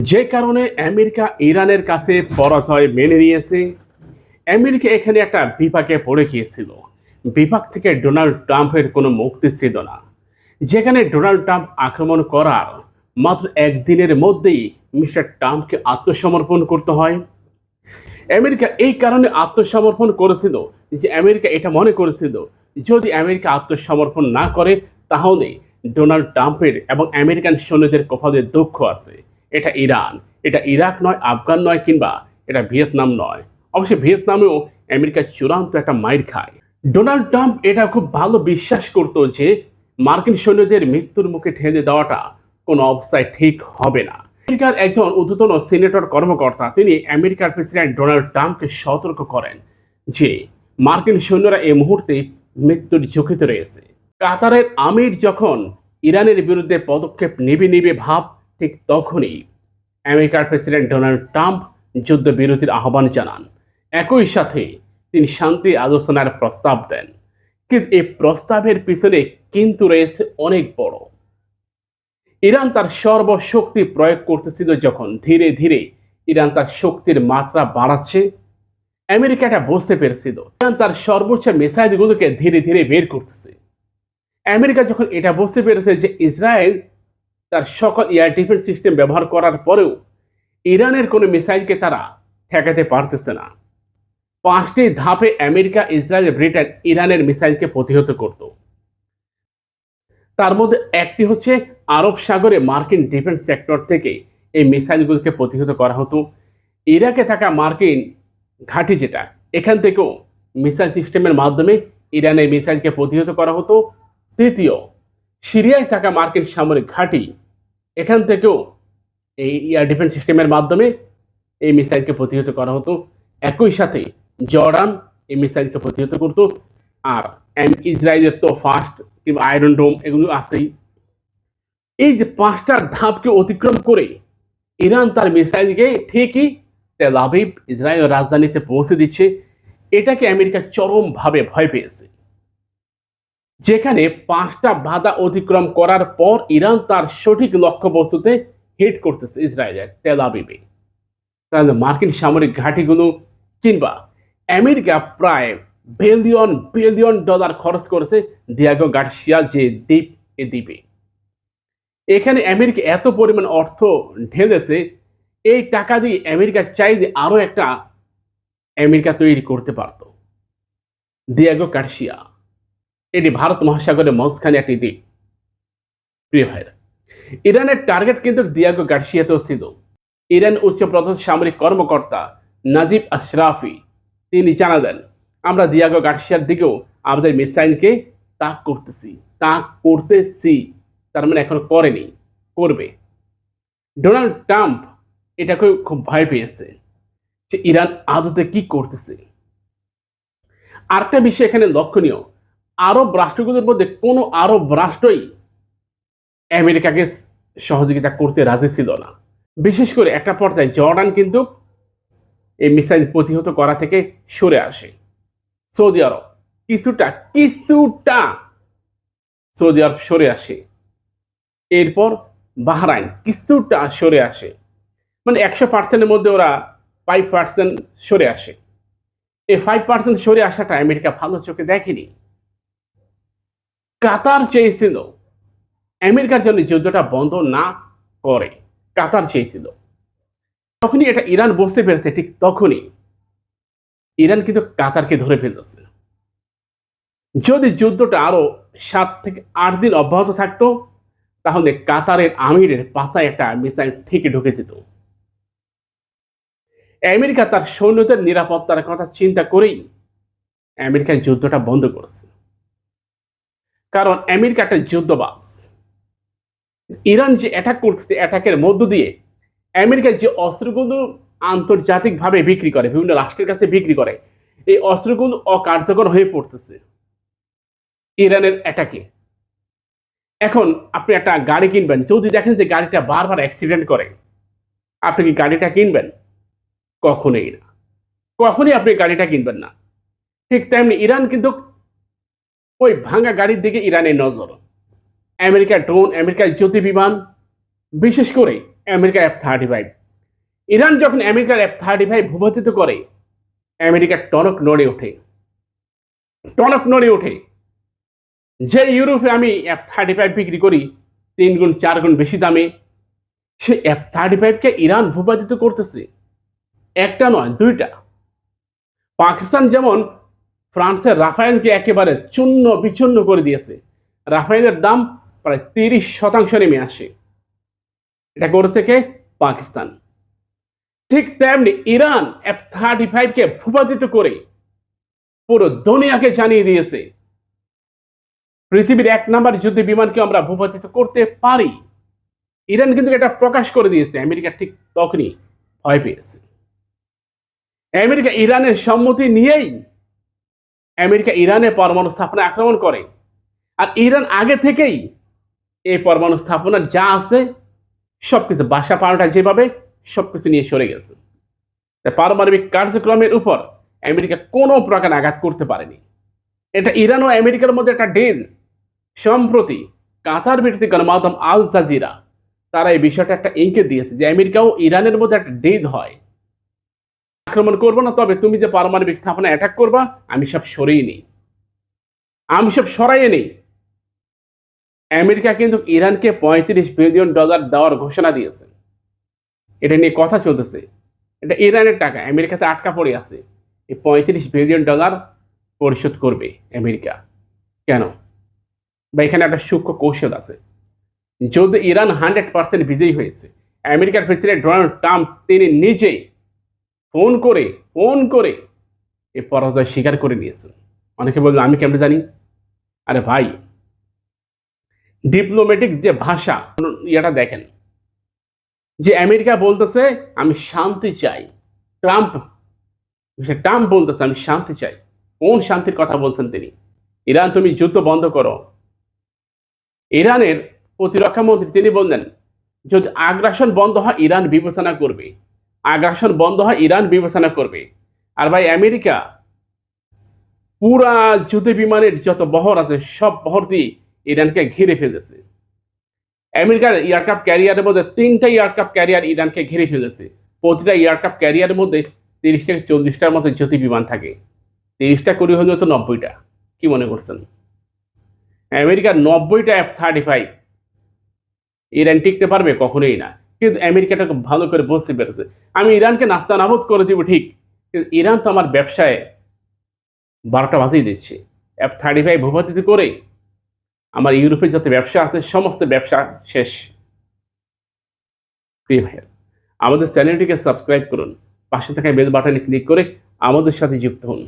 যে কারণে আমেরিকা ইরানের কাছে পরাজয় মেনে নিয়েছে। আমেরিকা এখানে একটা বিপাকে পড়ে গিয়েছিল। বিপাক থেকে ডোনাল্ড ট্রাম্পের কোনো মুক্তি ছিল না। যেখানে ডোনাল্ড ট্রাম্প আক্রমণ করার মাত্র একদিনের মধ্যেই মিস্টার ট্রাম্পকে আত্মসমর্পণ করতে হয়। আমেরিকা এই কারণে আত্মসমর্পণ করেছিল যে আমেরিকা এটা মনে করেছিল, যদি আমেরিকা আত্মসমর্পণ না করে, তাহলে ডোনাল্ড ট্রাম্পের এবং আমেরিকান সৈন্যদের কপালে দুঃখ আছে। এটা ইরান। এটা ইরাক নয়, আফগান নয় কিংবা এটা ভিয়েতনাম নয়। অবশ্যই ভিয়েতনামেও আমেরিকা চূড়ান্ত একটা মাইর খায়। ডোনাল্ড ট্রাম্প এটা খুব ভালো বিশ্বাস করত যে মার্কিন সৈন্যদের মৃত্যুর মুখে ঠেলে দেওয়াটা কোনো অবস্থায় ঠিক হবে না। আমেরিকার একজন ঊর্ধ্বতন সিনেটর কর্মকর্তা, তিনি আমেরিকার প্রেসিডেন্ট ডোনাল্ড ট্রাম্পকে সতর্ক করেন যে মার্কিন সৈন্যরা এই মুহূর্তে মৃত্যুর ঝুঁকিতে রয়েছে। কাতারের আমির যখন ইরানের বিরুদ্ধে পদক্ষেপ নেবে নেবে ভাব ঠিক তখনই আমেরিকার প্রেসিডেন্ট ডোনাল্ড ট্রাম্প যুদ্ধবিরতির আহ্বান জানান। একই সাথে তিনি শান্তি আলোচনার প্রস্তাব দেন। কিন্তু এই প্রস্তাবের পিছনে কিন্তু রয়েছে অনেক বড়। ইরান তার সর্বশক্তি প্রয়োগ করতেছিল যখন ধীরে ধীরে ইরান তার শক্তির মাত্রা বাড়াচ্ছে। আমেরিকা এটা বুঝতে পেরেছিল। ইরান তার সর্বোচ্চ মিসাইলগুলোকে ধীরে ধীরে বের করতেছে। আমেরিকা যখন এটা বুঝতে পেরেছে যে ইসরায়েল তার সকল এয়ার ডিফেন্স সিস্টেম ব্যবহার করার পরেও ইরানের কোনো মিসাইলকে তারা ঠেকাতে পারতেছে না। পাঁচটি ধাপে আমেরিকা, ইসরায়েল, ব্রিটেন ইরানের মিসাইলকে প্রতিহত করত। তার মধ্যে একটি হচ্ছে আরব সাগরে মার্কিন ডিফেন্স সেক্টর থেকে এই মিসাইলগুলোকে প্রতিহত করা হতো। ইরাকে থাকা মার্কিন ঘাঁটি যেটা, এখান থেকেও মিসাইল সিস্টেমের মাধ্যমে ইরানের মিসাইলকে প্রতিহত করা হতো। তৃতীয়, সিরিয়ায় থাকা মার্কিন সামরিক ঘাঁটি এখান থেকেও এই এয়ার ডিফেন্স সিস্টেমের মাধ্যমে এই মিসাইলকে প্রতিহত করা হতো। একই সাথে জর্ডান এই মিসাইলকে প্রতিহত করতো। আর ইসরায়েলের তো ফার্স্ট কিংবা আয়রন ডোম এগুলো আছেই। এই যে পাঁচটা ধাপকে অতিক্রম করে ইরান তার মিসাইলকে ঠিকই তেল আবিব ইসরায়েল রাজধানীতে পৌঁছে দিচ্ছে। এটাকে আমেরিকা চরমভাবে ভয় পেয়েছে। যেখানে পাঁচটা বাধা অতিক্রম করার পর ইরান তার সঠিক লক্ষ্যবস্তুতে হিট করতেছে ইসরায়েলের তেল আবিবে। তাহলে মার্কিন সামরিক ঘাঁটিগুলো কিংবা আমেরিকা প্রায় বিলিয়ন বিলিয়ন ডলার খরচ করেছে ডিয়াগো গার্সিয়া যে দ্বীপ এ দ্বীপে। এখানে আমেরিকা এত পরিমাণ অর্থ ঢেলেছে, এই টাকা দিয়ে আমেরিকা চাইলে আরও একটা আমেরিকা তৈরি করতে পারত। ডিয়াগো গার্সিয়া এটি ভারত মহাসাগরের মাঝখানে একটি দ্বীপ। প্রিয় ভাইরা ইরানের টার্গেট কিন্তু দিয়াগো গার্সিয়াতেও ছিল। ইরান উচ্চপদস্থ সামরিক কর্মকর্তা নাজিব আশরাফি, তিনি জানালেন আমরা দিয়াগো গার্সিয়ার দিকেও আমাদের মিসাইলকে তাক করতেছি তাক করতেছি, তার মানে এখন করেনি, করবে। ডোনাল্ড ট্রাম্প এটাকে খুব ভয় পেয়েছে যে ইরান আদতে কি করতেছে। আরেকটা বিষয় এখানে লক্ষণীয় আরব রাষ্ট্রগুলোর মধ্যে কোনো আরব রাষ্ট্রই আমেরিকাকে সহযোগিতা করতে রাজি ছিল না। বিশেষ করে একটা পর্যায়ে জর্ডান কিন্তু এই মিসাইল প্রতিহত করা থেকে সরে আসে। সৌদি আরব কিছুটা কিছুটা সৌদি আরব সরে আসে। এরপর বাহরাইন কিছুটা সরে আসে। মানে একশো পার্সেন্টের মধ্যে ওরা ফাইভ পার্সেন্ট সরে আসে। এই ফাইভ পার্সেন্ট সরে আসাটা আমেরিকা ভালো চোখে দেখেনি। কাতার চেয়েছিল। আমেরিকার জন্য যুদ্ধটা বন্ধ না করে কাতার চেয়েছিল। তখনই এটা ইরান বুঝতে পেরেছে, ঠিক তখনই ইরান কিন্তু কাতারকে ধরে ফেলতেছে। যদি যুদ্ধটা আরও সাত থেকে আট দিন অব্যাহত থাকতো, তাহলে কাতারের আমিরের পাশায় একটা মিসাইল ঠিকই ঢুকে যেত। আমেরিকা তার সৈন্যদের নিরাপত্তার কথা চিন্তা করেই আমেরিকা যুদ্ধটা বন্ধ করেছে। কারণ আমেরিকা একটা যুদ্ধবাজ। ইরান যে অ্যাটাক করতেছে অ্যাটাকের মধ্য দিয়ে আমেরিকা যে অস্ত্রগুলো আন্তর্জাতিকভাবে বিক্রি করে, বিভিন্ন রাষ্ট্রের কাছে বিক্রি করে, এই অস্ত্রগুলো অকার্যকর হয়ে পড়তেছে ইরানের অ্যাটাকে এখন আপনি একটা গাড়ি কিনবেন, যদি দেখেন যে গাড়িটা বারবার অ্যাক্সিডেন্ট করে, আপনি কি গাড়িটা কিনবেন? কখনোই না। কখনোই আপনি গাড়িটা কিনবেন না। ঠিক তেমনি ইরান কিন্তু ওই ভাঙা গাড়ির দিকে ইরানের নজর। আমেরিকার ড্রোন আমেরিকার জ্যোতি বিমান বিশেষ করে আমেরিকার এফ থার্টি ফাইভ ইরান যখন আমেরিকার এফ থার্টি ফাইভ ভূপাতিত করে আমেরিকার টনক নড়ে ওঠে। টনক নড়ে ওঠে। যে ইউরোপে আমি এফ থার্টি ফাইভ বিক্রি করি, তিন গুণ, চার গুণ বেশি দামে, সে এফ থার্টি ফাইভকে ইরান ভূপাতিত করতেছে। একটা নয়, দুইটা। পাকিস্তান যেমন ফ্রান্সের রাফায়েলকে একেবারে চূন্য বিচ্ছন্ন করে দিয়েছে। রাফায়েলের দাম প্রায় তিরিশ শতাংশ নেমে আসে। এটা করেছে কে? পাকিস্তান। ঠিক তেমনি ইরান এফ থার্টি ফাইভকে ভূপাতিত করে পুরো দুনিয়াকে জানিয়ে দিয়েছে। পৃথিবীর এক নাম্বার যুদ্ধে বিমানকে আমরা ভূপাতিত করতে পারি। ইরান কিন্তু এটা প্রকাশ করে দিয়েছে। আমেরিকা ঠিক তখনই ভয় পেয়েছে। আমেরিকা ইরানের সম্মতি নিয়েই আমেরিকা ইরানে পরমাণু স্থাপনা আক্রমণ করে। আর ইরান আগে থেকেই এই পরমাণু স্থাপনার যা আছে সব কিছু বাসা পাল্টা যেভাবে সব কিছু নিয়ে সরে গেছে। পারমাণবিক কার্যক্রমের উপর আমেরিকা কোনো প্রকার আঘাত করতে পারেনি। এটা ইরান ও আমেরিকার মধ্যে একটা ডিল। সম্প্রতি কাতার ভিত্তিক গণমাধ্যম আল জাজিরা তারা এই বিষয়টা একটা ইঙ্গিত দিয়েছে যে আমেরিকা ও ইরানের মধ্যে একটা ডিল হয়। আক্রমণ করব না, তবে তুমি যে পারমাণবিক স্থাপনা অ্যাটাক করবা, আমি সব সরিয়ে নিই। আমি সব সরাইয়ে নেই। আমেরিকা কিন্তু ইরানকে পঁয়ত্রিশ বিলিয়ন ডলার দেওয়ার ঘোষণা দিয়েছে। এটা নিয়ে কথা চলতেছে। এটা ইরানের টাকা, আমেরিকাতে আটকা পড়ে আছে। এই পঁয়ত্রিশ বিলিয়ন ডলার পরিশোধ করবে আমেরিকা। কেন? বা এখানে একটা সূক্ষ্ম কৌশল আছে। যদি ইরান হান্ড্রেড পার্সেন্ট বিজয়ী হয়েছে, আমেরিকার প্রেসিডেন্ট ডোনাল্ড ট্রাম্প, তিনি নিজেই ফোন করে ফোন করে এই পরাজয় স্বীকার করে নিয়েছেন। অনেকে বলল, আমি কেমন জানি? আরে ভাই ডিপ্লোম্যাটিক যে ভাষা, ইয়েটা দেখেন। যে আমেরিকা বলতেছে, আমি শান্তি চাই। ট্রাম্প ট্রাম্প বলতেছে, আমি শান্তি চাই। কোন শান্তির কথা বলছেন তিনি? ইরান, তুমি যুদ্ধ বন্ধ করো। ইরানের প্রতিরক্ষা মন্ত্রী তিনি বললেন, যদি আগ্রাসন বন্ধ হয়, ইরান বিবেচনা করবে। আগ্রাসন বন্ধ হয়, ইরান বিবেচনা করবে। আর ভাই, আমেরিকা পুরা যুদ্ধ বিমানের যত বহর আছে, সব বহর দিয়ে ইরানকে ঘিরে ফেলেছে। আমেরিকার এয়ারক্রাফট ক্যারিয়ারের মধ্যে তিনটা এয়ারক্রাফট ক্যারিয়ার ইরানকে ঘিরে ফেলেছে। প্রতিটা এয়ারক্রাফট ক্যারিয়ারের মধ্যে তিরিশ থেকে চল্লিশটার মতো জ্যোতি বিমান থাকে। তিরিশটা কুড়ি হলেও তো নব্বইটা। কি মনে করছেন? আমেরিকার নব্বইটা এফ থার্টি ফাইভ ইরান টিকতে পারবে? কখনোই না। কিন্তু আমেরিকাটাকে ভালো করে বুঝতে পেরেছে। আমি ইরানকে নাস্তা নাবুদ করে দিব ঠিক, কিন্তু ইরান তো আমার ব্যবসায় বারোটা বাজিয়ে দিচ্ছে। এফ থার্টি ফাইভ ভূপাতিত করে আমার ইউরোপের যত ব্যবসা আছে, সমস্ত ব্যবসা শেষ। প্রিয় ভাইয়ের, আমাদের চ্যানেলটিকে সাবস্ক্রাইব করুন, পাশে থাকা বেল বাটনে ক্লিক করে আমাদের সাথে যুক্ত হন।